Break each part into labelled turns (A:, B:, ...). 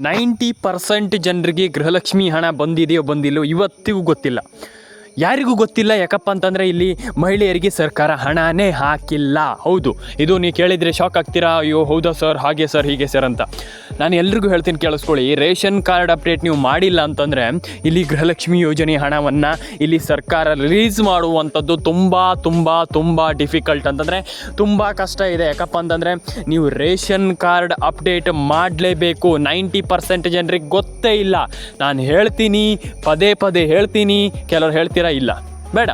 A: Ninety percent ಜನರಿಗೆ ಗೃಹಲಕ್ಷ್ಮಿ ಹಣ ಬಂದಿದೆಯೋ ಬಂದಿಲ್ಲೋ ಇವತ್ತಿಗೂ ಗೊತ್ತಿಲ್ಲ. ಯಾರಿಗೂ ಗೊತ್ತಿಲ್ಲ ಯಾಕಪ್ಪ ಅಂತಂದರೆ ಇಲ್ಲಿ ಮಹಿಳೆಯರಿಗೆ ಸರ್ಕಾರ ಹಣನೇ ಹಾಕಿಲ್ಲ. ಹೌದು, ಇದು ನೀವು ಕೇಳಿದರೆ ಶಾಕ್ ಆಗ್ತೀರಾ? ಅಯ್ಯೋ, ಹೌದಾ ಸರ್ ಹಾಗೆ ಸರ್ ಹೀಗೆ ಸರ್ ಅಂತ. ನಾನು ಎಲ್ರಿಗೂ ಹೇಳ್ತೀನಿ ಕೇಳಿಸ್ಕೊಳ್ಳಿ, ರೇಷನ್ ಕಾರ್ಡ್ ಅಪ್ಡೇಟ್ ನೀವು ಮಾಡಿಲ್ಲ ಅಂತಂದರೆ ಇಲ್ಲಿ ಗೃಹಲಕ್ಷ್ಮಿ ಯೋಜನೆ ಹಣವನ್ನು ಇಲ್ಲಿ ಸರ್ಕಾರ ರಿಲೀಸ್ ಮಾಡುವಂಥದ್ದು ತುಂಬ ತುಂಬ ತುಂಬ ಡಿಫಿಕಲ್ಟ್ ಅಂತಂದರೆ ತುಂಬ ಕಷ್ಟ ಇದೆ. ಯಾಕಪ್ಪ ಅಂತಂದರೆ ನೀವು ರೇಷನ್ ಕಾರ್ಡ್ ಅಪ್ಡೇಟ್ ಮಾಡಲೇಬೇಕು. ನೈಂಟಿ ಪರ್ಸೆಂಟ್ ಜನರಿಗೆ ಗೊತ್ತೇ ಇಲ್ಲ. ನಾನು ಹೇಳ್ತೀನಿ, ಪದೇ ಪದೇ ಹೇಳ್ತೀನಿ. ಕೆಲವ್ರು ಹೇಳ್ತೀರಾ ಇಲ್ಲ. ಬೇಡ.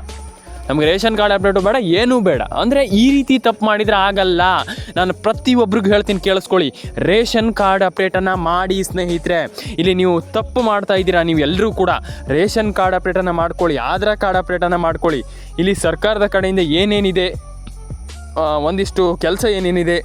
A: ನಮಗೆ ರೇಷನ್ ಕಾರ್ಡ್ ಅಪ್ಡೇಟು ಬೇಡ, ಏನೂ ಬೇಡ. ಅಂದರೆ ಈ ರೀತಿ ತಪ್ಪು ಮಾಡಿದರೆ ಆಗಲ್ಲ. ನಾನು ಪ್ರತಿಯೊಬ್ಬರಿಗೂ ಹೇಳ್ತೀನಿ, ಕೇಳಿಸ್ಕೊಳ್ಳಿ. ರೇಷನ್ ಕಾರ್ಡ್ ಅಪ್ಡೇಟನ್ನು ಮಾಡಿ ಸ್ನೇಹಿತರೆ. ಇಲ್ಲಿ ನೀವು ತಪ್ಪು ಮಾಡ್ತಾ ಇದ್ದೀರಾ, ನೀವು ಎಲ್ಲರೂ ಕೂಡ. ರೇಷನ್ ಕಾರ್ಡ್ ಅಪ್ಡೇಟನ್ನು ಮಾಡ್ಕೊಳ್ಳಿ, ಆಧಾರ್ ಕಾರ್ಡ್ ಅಪ್ಡೇಟನ್ನು ಮಾಡ್ಕೊಳ್ಳಿ. ಇಲ್ಲಿ ಸರ್ಕಾರದ ಕಡೆಯಿಂದ ಏನೇನಿದೆ ಒಂದಿಷ್ಟು ಕೆಲಸ ಏನೇನಿದೆ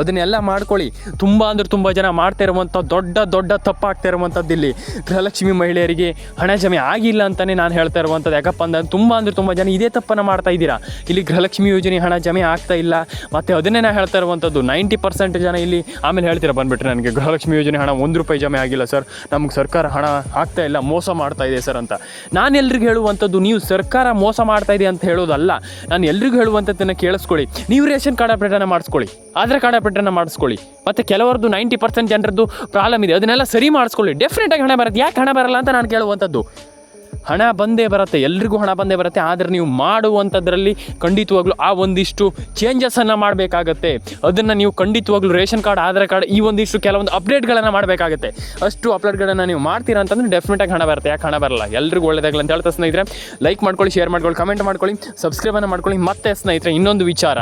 A: ಅದನ್ನೆಲ್ಲ ಮಾಡ್ಕೊಳ್ಳಿ. ತುಂಬ ಅಂದ್ರೆ ತುಂಬ ಜನ ಮಾಡ್ತಾ ಇರುವಂಥ ದೊಡ್ಡ ದೊಡ್ಡ ತಪ್ಪಾಗ್ತಾ ಇರುವಂಥದ್ದು ಇಲ್ಲಿ. ಗೃಹಲಕ್ಷ್ಮಿ ಮಹಿಳೆಯರಿಗೆ ಹಣ ಜಮೆ ಆಗಿಲ್ಲ ಅಂತಲೇ ನಾನು ಹೇಳ್ತಾ ಇರುವಂಥದ್ದು. ಯಾಕಪ್ಪ ಅಂದ್ರೆ ತುಂಬ ಅಂದ್ರೆ ತುಂಬ ಜನ ಇದೇ ತಪ್ಪನ್ನು ಮಾಡ್ತಾ ಇದ್ದೀರಾ? ಇಲ್ಲಿ ಗೃಹಲಕ್ಷ್ಮಿ ಯೋಜನೆ ಹಣ ಜಮೆ ಆಗ್ತಾ ಇಲ್ಲ. ಮತ್ತು ಅದನ್ನೇ ನಾನು ಹೇಳ್ತಾ ಇರುವಂಥದ್ದು. ನೈಂಟಿ ಪರ್ಸೆಂಟ್ ಜನ ಇಲ್ಲಿ ಆಮೇಲೆ ಹೇಳ್ತೀರಾ ಬಂದ್ಬಿಟ್ರೆ ನನಗೆ, ಗೃಹಲಕ್ಷ್ಮಿ ಯೋಜನೆ ಹಣ ಒಂದು ರೂಪಾಯಿ ಜಮೆ ಆಗಿಲ್ಲ ಸರ್. ನಮ್ಗೆ ಸರ್ಕಾರ ಹಣ ಆಗ್ತಾ ಇಲ್ಲ, ಮೋಸ ಮಾಡ್ತಾ ಇದೆ ಸರ್ ಅಂತ. ನಾನು ಎಲ್ರಿಗೂ ಹೇಳುವಂಥದ್ದು, ನೀವು ಸರ್ಕಾರ ಮೋಸ ಮಾಡ್ತಾ ಇದೆ ಅಂತ ಹೇಳೋದಲ್ಲ. ನಾನು ಎಲ್ರಿಗೂ ಹೇಳುವಂಥದ್ದನ್ನು ಕೇಳಿಸ್ಕೊಳ್ಳಿ. ನೀವು ರೇಷನ್ ಕಾರ್ಡ್ ಅಪ್ಡೇಟನ್ನು ಮಾಡಿಸ್ಕೊಳ್ಳಿ. ಆಧಾರ್ ಕಾರ್ಡ್ ಅಪ್ಡೇಟನ್ನು ಮಾಡಿಸ್ಕೊಳ್ಳಿ. ಮತ್ತು ಕೆಲವರದ್ದು ನೈಂಟಿ ಪರ್ಸೆಂಟ್ ಜನರದ್ದು ಪ್ರಾಬ್ಲಮ್ ಇದೆ. ಅದನ್ನೆಲ್ಲ ಸರಿ ಮಾಡಿಸ್ಕೊಳ್ಳಿ. ಡೆಫಿನೆಟಾಗಿ ಹಣ ಬರುತ್ತೆ. ಯಾಕೆ ಹಣ ಬರಲ್ಲ ಅಂತ ನಾನು ಕೇಳುವಂಥದ್ದು. ಹಣ ಬಂದೇ ಬರುತ್ತೆ. ಎಲ್ರಿಗೂ ಹಣ ಬಂದೇ ಬರುತ್ತೆ. ಆದರೆ ನೀವು ಮಾಡುವಂಥದ್ರಲ್ಲಿ ಖಂಡಿತವಾಗ್ಲೂ ಆ ಒಂದಿಷ್ಟು ಚೇಂಜಸನ್ನು ಮಾಡಬೇಕಾಗತ್ತೆ. ಅದನ್ನು ನೀವು ಖಂಡಿತವಾಗ್ಲೂ ರೇಷನ್ ಕಾರ್ಡ್, ಆಧಾರ್ ಕಾರ್ಡ್ ಈ ಒಂದಿಷ್ಟು ಕೆಲವೊಂದು ಅಪ್ಡೇಟ್ಗಳನ್ನು ಮಾಡಬೇಕಾಗುತ್ತೆ. ಅಷ್ಟು ಅಪ್ಡೇಟ್ಗಳನ್ನು ನೀವು ಮಾಡ್ತೀರಾ ಅಂತಂದ್ರೆ ಡೆಫಿನೆಟಾಗಿ ಹಣ ಬರುತ್ತೆ. ಯಾಕೆ ಹಣ ಬರಲ್ಲ? ಎಲ್ರಿಗೂ ಒಳ್ಳೆಯದಾಗಲ್ಲ ಅಂತ ಹೇಳ್ತಾ ಸ್ನೇಹಿತರೆ. ಲೈಕ್ ಮಾಡ್ಕೊಳ್ಳಿ ಶೇರ್ ಮಾಡ್ಕೊಳ್ಳಿ ಕಮೆಂಟ್ ಮಾಡ್ಕೊಳ್ಳಿ ಸಬ್ಸ್ಕ್ರೈಬನ್ನು ಮಾಡ್ಕೊಳ್ಳಿ. ಮತ್ತೆ ಸ್ನೇಹಿತರೆ, ಇನ್ನೊಂದು ವಿಚಾರ.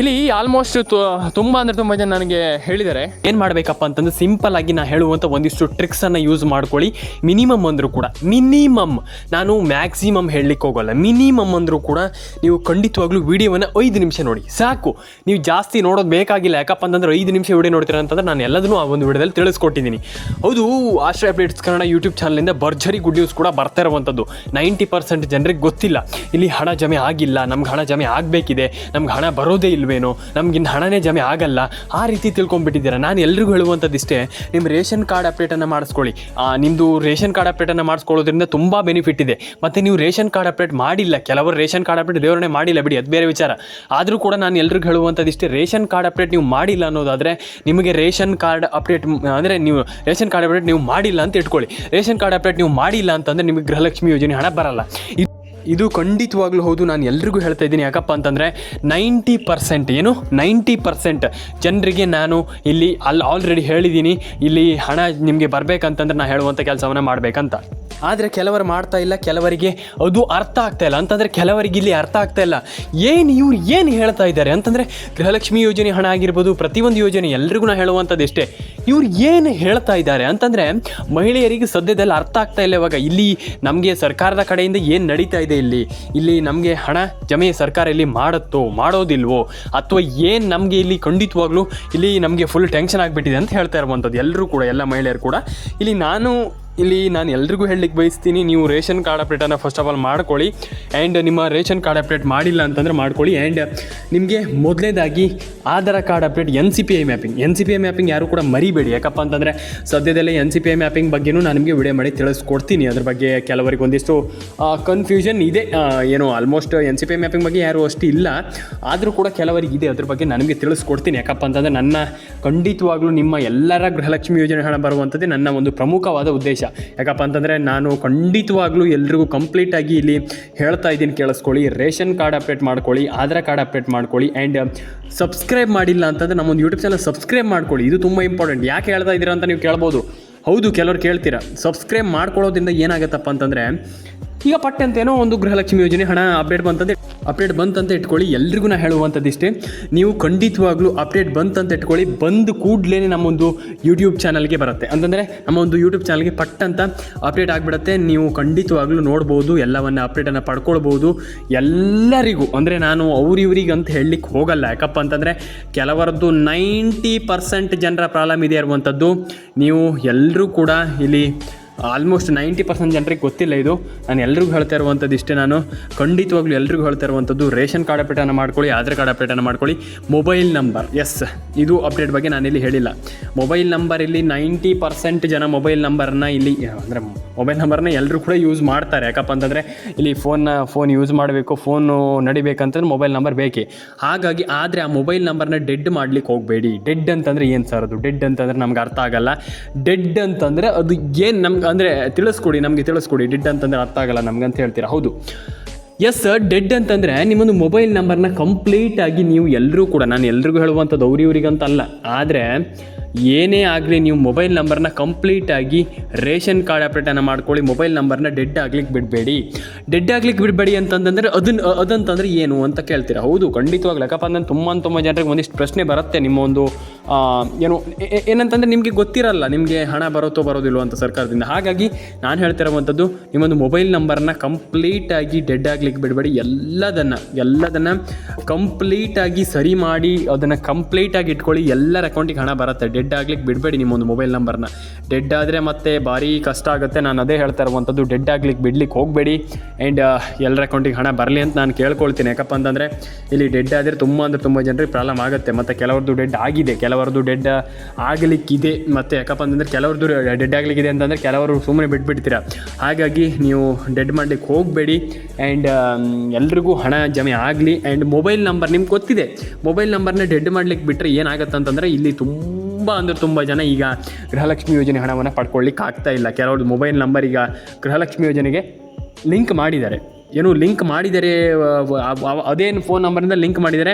A: ಇಲ್ಲಿ ಆಲ್ಮೋಸ್ಟ್ ತುಂಬ ಅಂದರೆ ತುಂಬ ಜನ ನನಗೆ ಹೇಳಿದ್ದಾರೆ. ಏನು ಮಾಡಬೇಕಪ್ಪ ಅಂತಂದ್ರೆ ಸಿಂಪಲ್ ಆಗಿ ನಾ ಹೇಳುವಂಥ ಒಂದಿಷ್ಟು ಟ್ರಿಕ್ಸನ್ನು ಯೂಸ್ ಮಾಡ್ಕೊಳ್ಳಿ. ಮಿನಿಮಮ್ ಅಂದರೂ ಕೂಡ ಮಿನಿಮಮ್ ನಾನು ಮ್ಯಾಕ್ಸಿಮಮ್ ಹೇಳಲಿಕ್ಕೆ ಹೋಗಲ್ಲ. ಮಿನಿಮಮ್ ಅಂದರೂ ಕೂಡ ನೀವು ಖಂಡಿತವಾಗ್ಲೂ ವಿಡಿಯೋವನ್ನ ಐದು ನಿಮಿಷ ನೋಡಿ. ಸಾಕು. ನೀವು ಜಾಸ್ತಿ ನೋಡೋದು ಬೇಕಾಗಿಲ್ಲ. ಯಾಕಪ್ಪ ಅಂತಂದ್ರೆ ಐದು ನಿಮಿಷ ವಿಡಿಯೋ ನೋಡ್ತೀರ ಅಂತಂದ್ರೆ ನಾನು ಎಲ್ಲದನ್ನೂ ಆ ಒಂದು ವಿಡಿಯೋದಲ್ಲಿ ತಿಳಿಸ್ಕೊಟ್ಟಿದ್ದೀನಿ. ಹೌದು, ಆಶ್ರಯ ಅಪ್ಡೇಟ್ಸ್ ಕನ್ನಡ ಯೂಟ್ಯೂಬ್ ಚಾನಲಿಂದ ಭರ್ಜರಿ ಗುಡ್ ನ್ಯೂಸ್ ಕೂಡ ಬರ್ತಾ ಇರುವಂಥದ್ದು ನೈಂಟಿ ಪರ್ಸೆಂಟ್ ಜನರಿಗೆ ಗೊತ್ತಿಲ್ಲ. ಇಲ್ಲಿ ಹಣ ಜಮೆ ಆಗಿಲ್ಲ. ನಮ್ಗೆ ಹಣ ಜಮೆ ಆಗಬೇಕಿದೆ. ನಮ್ಗೆ ಹಣ ಬರೋದೇ ಇಲ್ವೇನೋ? ನಮ್ಗೆ ಇನ್ನು ಹಣನೇ ಜಮೆ ಆಗಲ್ಲ. ಆ ರೀತಿ ತಿಳ್ಕೊಂಡ್ಬಿಟ್ಟಿದ್ದೀರಾ? ನಾನು ಎಲ್ರಿಗೂ ಹೇಳುವಂಥದ್ದಿಷ್ಟೇ ನಿಮ್ಮ ರೇಷನ್ ಕಾರ್ಡ್ ಅಪ್ಡೇಟನ್ನು ಮಾಡಿಸ್ಕೊಳ್ಳಿ. ನಿಮ್ಮದು ರೇಷನ್ ಕಾರ್ಡ್ ಅಪ್ಡೇಟನ್ನು ಮಾಡಿಸ್ಕೊಳ್ಳೋದ್ರಿಂದ ತುಂಬ ಬೆನಿಫಿಟ್ ಇದೆ. ಮತ್ತು ನೀವು ರೇಷನ್ ಕಾರ್ಡ್ ಅಪ್ಡೇಟ್ ಮಾಡಿಲ್ಲ, ಕೆಲವರು ರೇಷನ್ ಕಾರ್ಡ್ ಅಪ್ಡೇಟ್ ದೇವರನ್ನೇ ಮಾಡಿಲ್ಲ ಬಿಡಿ, ಅದು ಬೇರೆ ವಿಚಾರ. ಆದರೂ ಕೂಡ ನಾನು ಎಲ್ರಿಗೂ ಹೇಳುವಂಥದ್ದಿಷ್ಟೇ ರೇಷನ್ ಕಾರ್ಡ್ ಅಪ್ಡೇಟ್ ನೀವು ಮಾಡಿಲ್ಲ ಅನ್ನೋದಾದರೆ ನಿಮಗೆ ರೇಷನ್ ಕಾರ್ಡ್ ಅಪ್ಡೇಟ್, ಅಂದರೆ ನೀವು ರೇಷನ್ ಕಾರ್ಡ್ ಅಪ್ಡೇಟ್ ನೀವು ಮಾಡಿಲ್ಲ ಅಂತ ಇಟ್ಕೊಳ್ಳಿ. ರೇಷನ್ ಕಾರ್ಡ್ ಅಪ್ಡೇಟ್ ನೀವು ಮಾಡಿಲ್ಲ ಅಂತಂದರೆ ನಿಮಗೆ ಗೃಹಲಕ್ಷ್ಮಿ ಯೋಜನೆ ಹಣ ಬರಲ್ಲ. ಇದು ಖಂಡಿತವಾಗ್ಲೂ ಹೌದು, ನಾನು ಎಲ್ರಿಗೂ ಹೇಳ್ತಾ ಇದ್ದೀನಿ. ಯಾಕಪ್ಪ ಅಂತಂದರೆ ನೈಂಟಿ ಪರ್ಸೆಂಟ್, ಏನು? ನೈಂಟಿ ಪರ್ಸೆಂಟ್ ಜನರಿಗೆ ನಾನು ಇಲ್ಲಿ ಅಲ್ಲಿ ಆಲ್ರೆಡಿ ಹೇಳಿದ್ದೀನಿ. ಇಲ್ಲಿ ಹಣ ನಿಮಗೆ ಬರಬೇಕಂತಂದ್ರೆ ನಾನು ಹೇಳುವಂಥ ಕೆಲಸವನ್ನು ಮಾಡಬೇಕಂತ. ಆದರೆ ಕೆಲವರು ಮಾಡ್ತಾ ಇಲ್ಲ, ಕೆಲವರಿಗೆ ಅದು ಅರ್ಥ ಆಗ್ತಾ ಇಲ್ಲ. ಅಂತಂದರೆ ಕೆಲವರಿಗೆ ಇಲ್ಲಿ ಅರ್ಥ ಆಗ್ತಾ ಇಲ್ಲ. ಏನು ಇವ್ರು ಏನು ಹೇಳ್ತಾ ಇದ್ದಾರೆ ಅಂತಂದರೆ ಗೃಹಲಕ್ಷ್ಮಿ ಯೋಜನೆ ಹಣ ಆಗಿರ್ಬೋದು, ಪ್ರತಿಯೊಂದು ಯೋಜನೆ ಎಲ್ರಿಗೂ ನಾನು ಹೇಳುವಂಥದ್ದು ಇಷ್ಟೇ. ಇವ್ರು ಏನು ಹೇಳ್ತಾ ಇದ್ದಾರೆ ಅಂತಂದರೆ ಮಹಿಳೆಯರಿಗೆ ಸದ್ಯದಲ್ಲಿ ಅರ್ಥ ಆಗ್ತಾ ಇಲ್ಲ ಇವಾಗ. ಇಲ್ಲಿ ನಮಗೆ ಸರ್ಕಾರದ ಕಡೆಯಿಂದ ಏನು ನಡೀತಾ ಇದೆ ಇಲ್ಲಿ ಇಲ್ಲಿ ನಮಗೆ ಹಣ ಜಮೆ ಸರ್ಕಾರ ಇಲ್ಲಿ ಮಾಡುತ್ತೋ, ಮಾಡೋದಿಲ್ವೋ, ಅಥವಾ ಏನು ನಮಗೆ ಇಲ್ಲಿ ಖಂಡಿತವಾಗ್ಲೂ ಇಲ್ಲಿ ನಮಗೆ ಫುಲ್ ಟೆನ್ಷನ್ ಆಗಿಬಿಟ್ಟಿದೆ ಅಂತ ಹೇಳ್ತಾ ಇರುವಂಥದ್ದು ಎಲ್ಲರೂ ಕೂಡ, ಎಲ್ಲ ಮಹಿಳೆಯರು ಕೂಡ. ಇಲ್ಲಿ ನಾನು ಇಲ್ಲಿ ನಾನು ಎಲ್ರಿಗೂ ಹೇಳಲಿಕ್ಕೆ ಬಯಸ್ತೀನಿ, ನೀವು ರೇಷನ್ ಕಾರ್ಡ್ ಅಪ್ಡೇಟನ್ನು ಫಸ್ಟ್ ಆಫ್ ಆಲ್ ಮಾಡ್ಕೊಳ್ಳಿ. ಆ್ಯಂಡ್ ನಿಮ್ಮ ರೇಷನ್ ಕಾರ್ಡ್ ಅಪ್ಡೇಟ್ ಮಾಡಿಲ್ಲ ಅಂತಂದರೆ ಮಾಡ್ಕೊಳ್ಳಿ. ಆ್ಯಂಡ್ ನಿಮಗೆ ಮೊದಲನೇದಾಗಿ Aadhaar card update N C P I mapping N C P I mapping ಯಾರು ಕೂಡ ಮರಿಬೇಡಿ. ಯಾಕಪ್ಪ ಅಂತಂದರೆ ಸದ್ಯದಲ್ಲೇ N C P I mapping ಬಗ್ಗೆನೂ ನಾನು ನಿಮಗೆ ವಿಡಿಯೋ ಮಾಡಿ ತಿಳಿಸ್ಕೊಡ್ತೀನಿ. ಅದ್ರ ಬಗ್ಗೆ ಕೆಲವರಿಗೆ ಒಂದಿಷ್ಟು ಕನ್ಫ್ಯೂಷನ್ ಇದೆ. ಏನು almost N C P I mapping ಬಗ್ಗೆ ಯಾರು ಅಷ್ಟು ಇಲ್ಲ. ಆದರೂ ಕೂಡ ಕೆಲವರಿಗೆ ಇದೆ. ಅದ್ರ ಬಗ್ಗೆ ನನಗೆ ತಿಳಿಸ್ಕೊಡ್ತೀನಿ. ಯಾಕಪ್ಪ ಅಂತಂದರೆ ನನ್ನ ಖಂಡಿತವಾಗ್ಲೂ ನಿಮ್ಮ ಎಲ್ಲರ ಗೃಹಲಕ್ಷ್ಮಿ ಯೋಜನೆ ಹಣ ಬರುವಂಥದ್ದೇ ನನ್ನ ಒಂದು ಪ್ರಮುಖವಾದ ಉದ್ದೇಶ. ಯಾಕಪ್ಪ ಅಂತಂದರೆ ನಾನು ಖಂಡಿತವಾಗ್ಲೂ ಎಲ್ರಿಗೂ ಕಂಪ್ಲೀಟಾಗಿ ಇಲ್ಲಿ ಹೇಳ್ತಾ ಇದ್ದೀನಿ, ಕೇಳಿಸ್ಕೊಳ್ಳಿ. ರೇಷನ್ ಕಾರ್ಡ್ ಅಪ್ಡೇಟ್ ಮಾಡ್ಕೊಳ್ಳಿ, ಆಧಾರ್ ಕಾರ್ಡ್ ಅಪ್ಡೇಟ್ ಮಾಡ್ಕೊಳ್ಳಿ ಆ್ಯಂಡ್ ಸಬ್ಸ್ಕ್ರೈಬ್ ಮಾಡಿಲ್ಲ ಅಂತಂದರೆ ನಮ್ಮೊಂದು ಯೂಟ್ಯೂಬ್ ಚಾನಲ್ ಸಬ್ಸ್ಕ್ರೈಬ್ ಮಾಡ್ಕೊಳ್ಳಿ. ಇದು ತುಂಬ ಇಂಪಾರ್ಟೆಂಟ್ ಯಾಕೆ ಹೇಳ್ತಾ ಇದ್ದೀರಾ ಅಂತ ನೀವು ಕೇಳ್ಬೋದು. ಹೌದು, ಕೆಲವರು ಕೇಳ್ತೀರಾ. ಸಬ್ಸ್ಕ್ರೈಬ್ ಮಾಡ್ಕೊಳ್ಳೋದ್ರಿಂದ ಏನಾಗುತ್ತಪ್ಪ ಅಂತಂದರೆ ಈಗ ಪಟ್ಟೆ ಅಂತ ಏನೋ ಒಂದು ಗೃಹಲಕ್ಷ್ಮಿ ಯೋಜನೆ ಹಣ ಅಪ್ಡೇಟ್ ಬಂತಂತೆ ಅಪ್ಡೇಟ್ ಬಂತಂತ ಇಟ್ಕೊಳ್ಳಿ, ಎಲ್ರಿಗೂ ನಾ ಹೇಳುವಂಥದ್ದಿಷ್ಟೇ ನೀವು ಖಂಡಿತವಾಗ್ಲೂ ಅಪ್ಡೇಟ್ ಬಂತಂತ ಇಟ್ಕೊಳ್ಳಿ, ಬಂದು ಕೂಡಲೇ ನಮ್ಮೊಂದು ಯೂಟ್ಯೂಬ್ ಚಾನಲ್ಗೆ ಬರುತ್ತೆ. ಅಂತಂದರೆ ನಮ್ಮ ಒಂದು ಯೂಟ್ಯೂಬ್ ಚಾನಲ್ಗೆ ಪಟ್ಟಂತ ಅಪ್ಡೇಟ್ ಆಗಿಬಿಡುತ್ತೆ. ನೀವು ಖಂಡಿತವಾಗ್ಲೂ ನೋಡ್ಬೋದು, ಎಲ್ಲವನ್ನು ಅಪ್ಡೇಟನ್ನು ಪಡ್ಕೊಳ್ಬೋದು. ಎಲ್ಲರಿಗೂ, ಅಂದರೆ ನಾನು ಅವ್ರಿವ್ರಿಗೆ ಅಂತ ಹೇಳಲಿಕ್ಕೆ ಹೋಗಲ್ಲ. ಯಾಕಪ್ಪ ಅಂತಂದರೆ, ಕೆಲವರದ್ದು ನೈಂಟಿ ಪರ್ಸೆಂಟ್ ಜನರ ಪ್ರಾಬ್ಲಮ್ ಇದೆ ಇರುವಂಥದ್ದು ನೀವು ಎಲ್ಲರೂ ಕೂಡ ಇಲ್ಲಿ ಆಲ್ಮೋಸ್ಟ್ ನೈಂಟಿ ಪರ್ಸೆಂಟ್ ಜನರಿಗೆ ಗೊತ್ತಿಲ್ಲ ಇದು. ನಾನು ಎಲ್ರಿಗೂ ಹೇಳ್ತಾ ಇರುವಂಥದ್ದು ಇಷ್ಟೇ ನಾನು. ಖಂಡಿತವಾಗ್ಲೂ ಎಲ್ರಿಗೂ ಹೇಳ್ತಾ ಇರುವಂಥದ್ದು, ರೇಷನ್ ಕಾರ್ಡ್ ಅಪ್ಡೇಟನ್ನು ಮಾಡ್ಕೊಳ್ಳಿ, ಆಧಾರ್ ಕಾರ್ಡ್ ಅಪ್ಡೇಟನ್ನು ಮಾಡ್ಕೊಳ್ಳಿ. ಮೊಬೈಲ್ ನಂಬರ್ ಎಸ್ ಇದು ಅಪ್ಡೇಟ್ ಬಗ್ಗೆ ನಾನಿಲ್ಲಿ ಹೇಳಿಲ್ಲ. ಮೊಬೈಲ್ ನಂಬರ್ ಇಲ್ಲಿ ನೈಂಟಿ ಪರ್ಸೆಂಟ್ ಜನ ಮೊಬೈಲ್ ನಂಬರ್ನ ಇಲ್ಲಿ, ಅಂದರೆ ಮೊಬೈಲ್ ನಂಬರ್ನ ಎಲ್ಲರೂ ಕೂಡ ಯೂಸ್ ಮಾಡ್ತಾರೆ. ಯಾಕಪ್ಪ ಅಂತಂದರೆ ಇಲ್ಲಿ ಫೋನ್ನ ಫೋನ್ ಯೂಸ್ ಮಾಡಬೇಕು ಫೋನು ನಡಿಬೇಕಂತಂದ್ರೆ ಮೊಬೈಲ್ ನಂಬರ್ ಬೇಕೇ. ಹಾಗಾಗಿ ಆದರೆ ಆ ಮೊಬೈಲ್ ನಂಬರ್ನ ಡೆಡ್ ಮಾಡ್ಲಿಕ್ಕೆ ಹೋಗಬೇಡಿ. ಡೆಡ್ ಅಂತಂದರೆ ಏನು ಸರ್ ಅದು? ಡೆಡ್ ಅಂತಂದರೆ ನಮ್ಗೆ ಅರ್ಥ ಆಗಲ್ಲ. ಡೆಡ್ ಅಂತಂದರೆ ಅದು ಏನು ನಮ್ಗೆ ಅಂದರೆ ತಿಳಿಸ್ಕೊಡಿ, ನಮಗೆ ತಿಳಿಸ್ಕೊಡಿ. ಡೆಡ್ ಅಂತಂದರೆ ಅರ್ಥ ಆಗಲ್ಲ ನಮ್ಗೆ ಅಂತ ಹೇಳ್ತೀರಾ? ಹೌದು. ಎಸ್ ಸರ್ ಡೆಡ್ ಅಂತಂದರೆ ನಿಮ್ಮೊಂದು ಮೊಬೈಲ್ ನಂಬರ್ನ ಕಂಪ್ಲೀಟಾಗಿ ನೀವು ಎಲ್ಲರೂ ಕೂಡ, ನಾನು ಎಲ್ರಿಗೂ ಹೇಳುವಂಥದ್ದು ಅವ್ರಿ ಅಲ್ಲ ಆದರೆ ಏನೇ ಆಗಲಿ ನೀವು ಮೊಬೈಲ್ ನಂಬರ್ನ ಕಂಪ್ಲೀಟಾಗಿ ರೇಷನ್ ಕಾರ್ಡ್ ಅಪ್ಡೇಟನ್ನು ಮಾಡ್ಕೊಳ್ಳಿ ಮೊಬೈಲ್ ನಂಬರ್ನ ಡೆಡ್ ಆಗ್ಲಿಕ್ಕೆ ಬಿಡಬೇಡಿ. ಡೆಡ್ ಆಗ್ಲಿಕ್ಕೆ ಬಿಡಬೇಡಿ ಅಂತಂದರೆ ಅದನ್ನ ಅದಂತಂದರೆ ಏನು ಅಂತ ಕೇಳ್ತೀರಾ? ಹೌದು ಖಂಡಿತವಾಗ್ಲಕ್ಕಪ್ಪ ಅಂದ್ರೆ ತುಂಬ ತುಂಬ ಜನರಿಗೆ ಒಂದಿಷ್ಟು ಪ್ರಶ್ನೆ ಬರುತ್ತೆ ನಿಮ್ಮ ಒಂದು ಏನು ಏನಂತಂದರೆ ನಿಮಗೆ ಗೊತ್ತಿರಲ್ಲ, ನಿಮಗೆ ಹಣ ಬರುತ್ತೋ ಬರೋದಿಲ್ಲೋ ಅಂತ ಸರ್ಕಾರದಿಂದ. ಹಾಗಾಗಿ ನಾನು ಹೇಳ್ತಿರುವಂಥದ್ದು, ನಿಮ್ಮೊಂದು ಮೊಬೈಲ್ ನಂಬರ್ನ ಕಂಪ್ಲೀಟಾಗಿ ಡೆಡ್ ಆಗ್ಲಿಕ್ಕೆ ಬಿಡಬೇಡಿ. ಎಲ್ಲದನ್ನು ಎಲ್ಲದನ್ನು ಕಂಪ್ಲೀಟಾಗಿ ಸರಿ ಮಾಡಿ, ಅದನ್ನು ಕಂಪ್ಲೀಟಾಗಿ ಇಟ್ಕೊಳ್ಳಿ. ಎಲ್ಲರ ಅಕೌಂಟಿಗೆ ಹಣ ಬರುತ್ತೆ. ಡೆಡ್ ಆಗ್ಲಿಕ್ಕೆ ಬಿಡಬೇಡಿ ನಿಮ್ಮೊಂದು ಮೊಬೈಲ್ ನಂಬರ್ನ ಡೆಡ್ ಆದರೆ ಮತ್ತೆ ಭಾರಿ ಕಷ್ಟ ಆಗುತ್ತೆ. ನಾನು ಅದೇ ಹೇಳ್ತಾ ಇರುವಂಥದ್ದು ಡೆಡ್ ಆಗ್ಲಿಕ್ಕೆ ಬಿಡ್ಲಿಕ್ಕೆ ಹೋಗಬೇಡಿ. ಆ್ಯಂಡ್ ಎಲ್ಲರ ಅಕೌಂಟಿಗೆ ಹಣ ಬರಲಿ ಅಂತ ನಾನು ಕೇಳ್ಕೊಳ್ತೀನಿ. ಯಾಕಪ್ಪ ಅಂತಂದರೆ, ಇಲ್ಲಿ ಡೆಡ್ ಆದರೆ ತುಂಬ ಅಂದರೆ ತುಂಬ ಜನರಿಗೆ ಪ್ರಾಬ್ಲಮ್ ಆಗುತ್ತೆ. ಮತ್ತು ಕೆಲವ್ರದ್ದು ಡೆಡ್ ಆಗಿದೆ. ಕೆಲವರದ್ದು ಡೆಡ್ ಆಗಲಿಕ್ಕಿದೆ. ಮತ್ತು ಯಾಕಪ್ಪ ಅಂತಂದರೆ ಕೆಲವ್ರದ್ದು ಡೆಡ್ ಆಗಲಿಕ್ಕಿದೆ ಅಂತಂದರೆ ಕೆಲವರು ಸುಮ್ಮನೆ ಬಿಟ್ಬಿಡ್ತೀರಾ. ಹಾಗಾಗಿ ನೀವು ಡೆಡ್ ಮಾಡಲಿಕ್ಕೆ ಹೋಗಬೇಡಿ. ಆ್ಯಂಡ್ ಎಲ್ರಿಗೂ ಹಣ ಜಮೆ ಆಗಲಿ. ಆ್ಯಂಡ್ ಮೊಬೈಲ್ ನಂಬರ್ ನಿಮ್ಗೆ ಗೊತ್ತಿದೆ. ಮೊಬೈಲ್ ನಂಬರ್ನ ಡೆಡ್ ಮಾಡ್ಲಿಕ್ಕೆ ಬಿಟ್ಟರೆ ಏನಾಗುತ್ತೆ ಅಂತಂದರೆ ಇಲ್ಲಿ ತುಂಬ ಅಂದರೆ ತುಂಬ ಜನ ಈಗ ಗೃಹಲಕ್ಷ್ಮಿ ಯೋಜನೆ ಹಣವನ್ನು ಪಡ್ಕೊಳ್ಳಿಕ್ಕೆ ಆಗ್ತಾ ಇಲ್ಲ. ಕೆಲವ್ರದ್ದು ಮೊಬೈಲ್ ನಂಬರ್ ಈಗ ಗೃಹಲಕ್ಷ್ಮಿ ಯೋಜನೆಗೆ ಲಿಂಕ್ ಮಾಡಿದ್ದಾರೆ. ಏನು ಲಿಂಕ್ ಮಾಡಿದರೆ ಅದೇನು ಫೋನ್ ನಂಬರಿಂದ ಲಿಂಕ್ ಮಾಡಿದರೆ,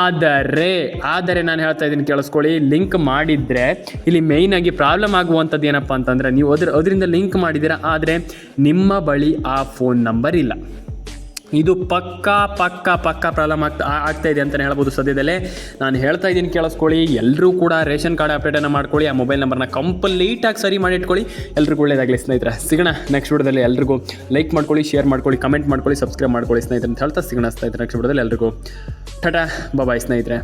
A: ಆದರೆ ಆದರೆ ನಾನು ಹೇಳ್ತಾ ಇದ್ದೀನಿ ಕೇಳಿಸ್ಕೊಳ್ಳಿ ಲಿಂಕ್ ಮಾಡಿದರೆ ಇಲ್ಲಿ ಮೇಯ್ನಾಗಿ ಪ್ರಾಬ್ಲಮ್ ಆಗುವಂಥದ್ದು ಏನಪ್ಪ ಅಂತಂದರೆ, ನೀವು ಅದ್ರ, ಅದರಿಂದ ಲಿಂಕ್ ಮಾಡಿದ್ದೀರಾ, ಆದರೆ ನಿಮ್ಮ ಬಳಿ ಆ ಫೋನ್ ನಂಬರ್ ಇಲ್ಲ. ಇದು ಪಕ್ಕಾ ಪಕ್ಕ ಪಕ್ಕ ಪ್ರಾಬ್ಲಮ್ ಆಗ್ತಾ ಆಗ್ತಾ ಇದೆ ಅಂತಲೇ ಹೇಳ್ಬೋದು ಸದ್ಯದಲ್ಲೇ. ನಾನು ಹೇಳ್ತಾ ಇದ್ದೀನಿ ಕೇಳಿಸ್ಕೊಳ್ಳಿ ಎಲ್ಲರೂ ಕೂಡ ರೇಷನ್ ಕಾರ್ಡ್ ಅಪ್ಡೇಟನ್ನು ಮಾಡ್ಕೊಳ್ಳಿ, ಆ ಮೊಬೈಲ್ ನಂಬರ್ನ ಕಂಪ್ಲೀಟಾಗಿ ಸರಿ ಮಾಡಿ ಇಟ್ಕೊಳ್ಳಿ. ಎಲ್ರಿಗೂ ಒಳ್ಳೇದಾಗಲಿ ಸ್ನೇಹಿತರೆ. ಸಿಗೋಣ ನೆಕ್ಸ್ಟ್ ವಿಡಿಯೋದಲ್ಲಿ ಎಲ್ರಿಗೂ ಲೈಕ್ ಮಾಡ್ಕೊಳ್ಳಿ ಶೇರ್ ಮಾಡ್ಕೊಳ್ಳಿ ಕಮೆಂಟ್ ಮಾಡ್ಕೊಳ್ಳಿ ಸಬ್ಸ್ಕ್ರೈಬ್ ಮಾಡ್ಕೊಳ್ಳಿ ಸ್ನೇಹಿತರೆ ಅಂತ ಹೇಳ್ತಾ ಸಿಗೋಣ ಸ್ನೇಹಿತರೆ ನೆಕ್ಸ್ಟ್ ವಿಡಿಯೋದಲ್ಲಿ ಎಲ್ರಿಗೂ. ಟಟಾ ಬಾಯ್ ಸ್ನೇಹಿತರೆ.